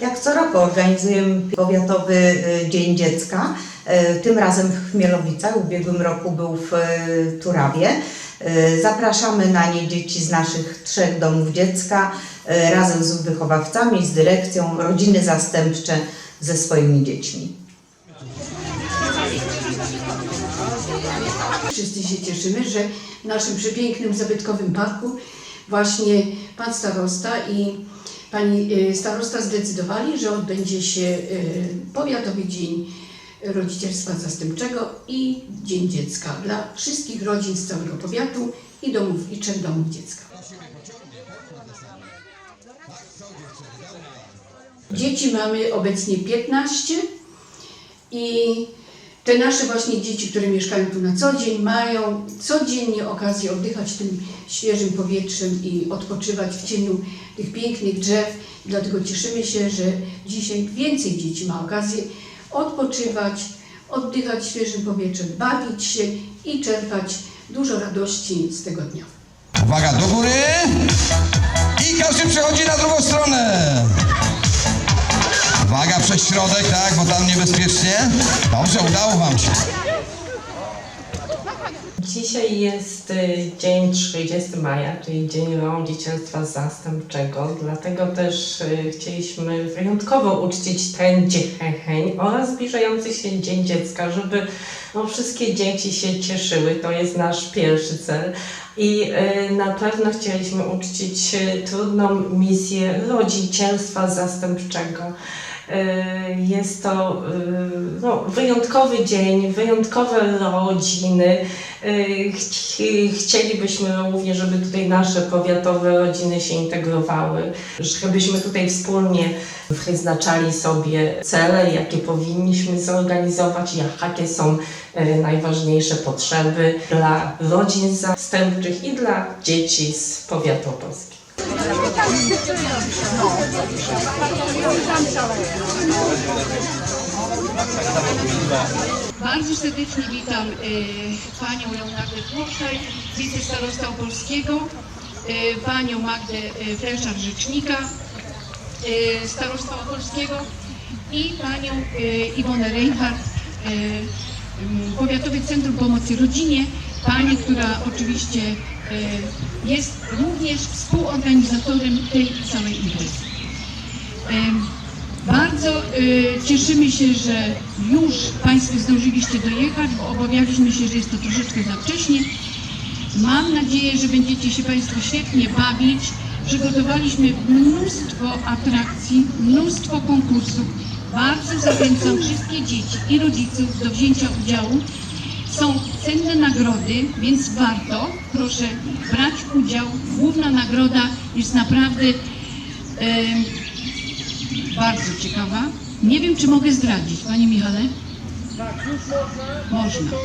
Jak co roku organizujemy Powiatowy y, Dzień Dziecka. Y, Tym razem w Chmielowicach, w ubiegłym roku był w y, Turawie. Zapraszamy na nie dzieci z naszych trzech domów dziecka razem z wychowawcami, z dyrekcją, rodziny zastępcze ze swoimi dziećmi. Wszyscy się cieszymy, że w naszym przepięknym, zabytkowym parku właśnie pan starosta i pani y, starosta zdecydowali, że odbędzie się y, Powiatowy Dzień Rodzicielstwa Zastępczego i Dzień Dziecka dla wszystkich rodzin z całego powiatu i domów i trzech domów dziecka. Dzieci mamy obecnie 15 i te nasze właśnie dzieci, które mieszkają tu na co dzień, mają codziennie okazję oddychać tym świeżym powietrzem i odpoczywać w cieniu tych pięknych drzew. Dlatego cieszymy się, że dzisiaj więcej dzieci ma okazję odpoczywać, oddychać świeżym powietrzem, bawić się i czerpać dużo radości z tego dnia. Uwaga, do góry! I każdy przechodzi na drugą stronę. Przez środek, tak, bo tam niebezpiecznie. Dobrze, udało wam się. Dzisiaj jest y, dzień 30 maja, czyli Dzień Rodzicielstwa Zastępczego, dlatego też y, chcieliśmy wyjątkowo uczcić ten dzień oraz zbliżający się Dzień Dziecka, żeby no, wszystkie dzieci się cieszyły. To jest nasz pierwszy cel. I y, na pewno chcieliśmy uczcić trudną misję rodzicielstwa zastępczego. Y, Jest to y, no, wyjątkowy dzień, wyjątkowe rodziny. Y, chci- Chcielibyśmy również, żeby tutaj nasze powiatowe rodziny się integrowały, żebyśmy tutaj wspólnie wyznaczali sobie cele, jakie powinniśmy zorganizować, jakie są najważniejsze potrzeby dla rodzin zastępczych i dla dzieci z powiatu opolskiego. Bardzo serdecznie witam y, panią Leonardę Włoszaj, wicestarosta Opolskiego, y, panią Magdę y, Fleszar, rzecznika y, starostwa opolskiego i panią y, Iwonę Reinhardt, y, Centrum Pomocy Rodzinie, pani, która oczywiście jest również współorganizatorem tej całej imprezy. Em, Bardzo y, cieszymy się, że już Państwo zdążyliście dojechać, bo obawialiśmy się, że jest to troszeczkę za wcześnie. Mam nadzieję, że będziecie się Państwo świetnie bawić. Przygotowaliśmy mnóstwo atrakcji, mnóstwo konkursów. Bardzo zachęcam wszystkie dzieci i rodziców do wzięcia udziału. Są cenne nagrody, więc warto, proszę brać udział. Główna nagroda jest naprawdę em, bardzo ciekawa. Nie wiem, czy mogę zdradzić, Panie Michale? Tak, już można. Można. To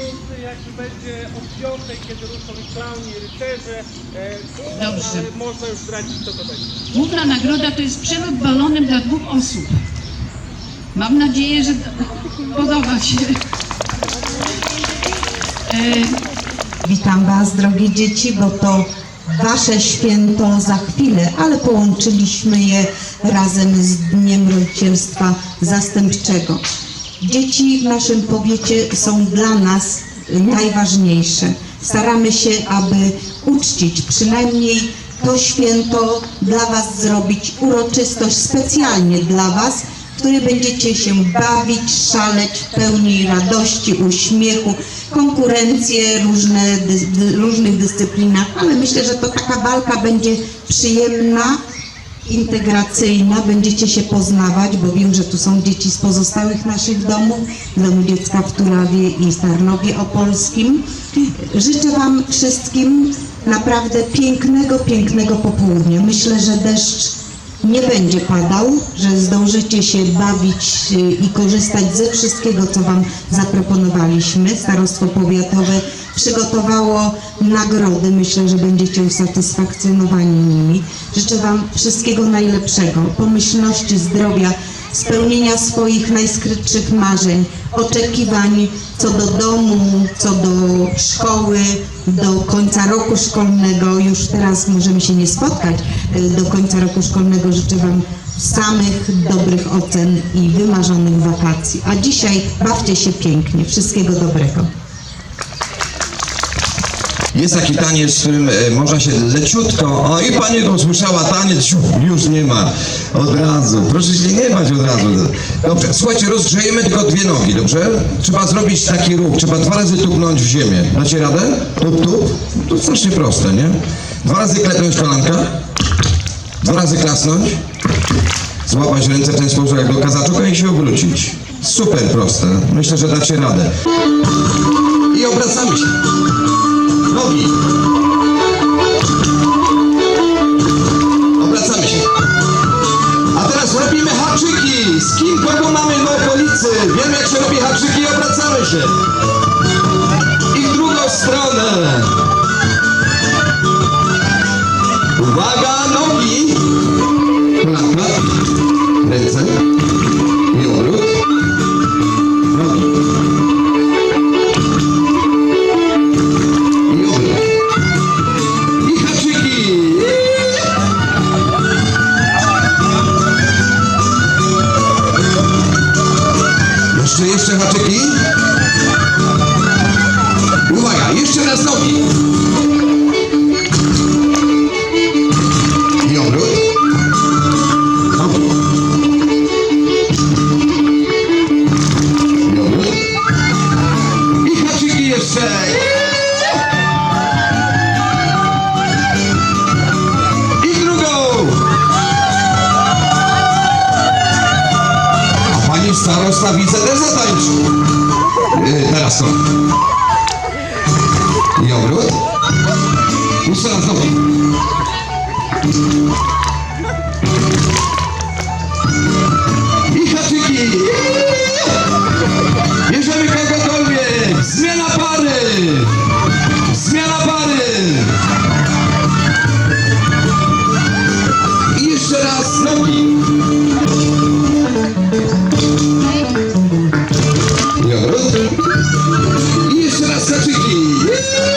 jakby będzie od piątej, kiedy ruszą klauni, i rycerze. E, Dobrze. Ale można już zdradzić, co to będzie. Główna nagroda to jest przelot balonem dla dwóch osób. Mam nadzieję, że podoba się. E, Witam Was, drogie dzieci, bo to Wasze święto za chwilę, ale połączyliśmy je razem z Dniem Rodzicielstwa Zastępczego. Dzieci w naszym powiecie są dla nas najważniejsze. Staramy się, aby uczcić przynajmniej to święto dla Was zrobić uroczystość specjalnie dla Was, w której będziecie się bawić, szaleć w pełni radości, uśmiechu, konkurencje różne, dy, różnych dyscyplinach, ale myślę, że to taka walka będzie przyjemna, integracyjna, będziecie się poznawać, bo wiem, że tu są dzieci z pozostałych naszych domów, Domu Dziecka w Turawie i Starnowie Opolskim. Życzę Wam wszystkim naprawdę pięknego, pięknego popołudnia. Myślę, że deszcz nie będzie padał, że zdążycie się bawić y, i korzystać ze wszystkiego, co Wam zaproponowaliśmy. Starostwo Powiatowe przygotowało nagrody. Myślę, że będziecie usatysfakcjonowani nimi. Życzę Wam wszystkiego najlepszego, pomyślności, zdrowia, spełnienia swoich najskrytszych marzeń, oczekiwań co do domu, co do szkoły, do końca roku szkolnego. Już teraz możemy się nie spotkać. Do końca roku szkolnego życzę Wam samych dobrych ocen i wymarzonych wakacji. A dzisiaj bawcie się pięknie. Wszystkiego dobrego. Jest taki taniec, w którym e, można się leciutko, o i pani to usłyszała taniec, już nie ma, od razu, proszę się nie bać od razu. Dobrze, słuchajcie, rozgrzejemy tylko dwie nogi, dobrze? Trzeba zrobić taki ruch, trzeba dwa razy tupnąć w ziemię. Dacie radę? Tup, tup? To strasznie proste, nie? Dwa razy klepnąć kolanka, dwa razy klasnąć, złapać ręce w ten sposób jak do kazaczka i się obrócić. Super proste, myślę, że dacie radę. I obracamy się. Nogi. Obracamy się. A teraz robimy haczyki. Z kim kogo mamy w okolicy? Wiemy jak się robi haczyki i obracamy się. Jeszcze, haczyki. Uwaga, jeszcze raz nogi. Yy, teraz to. I Garoto. E será sete aqui.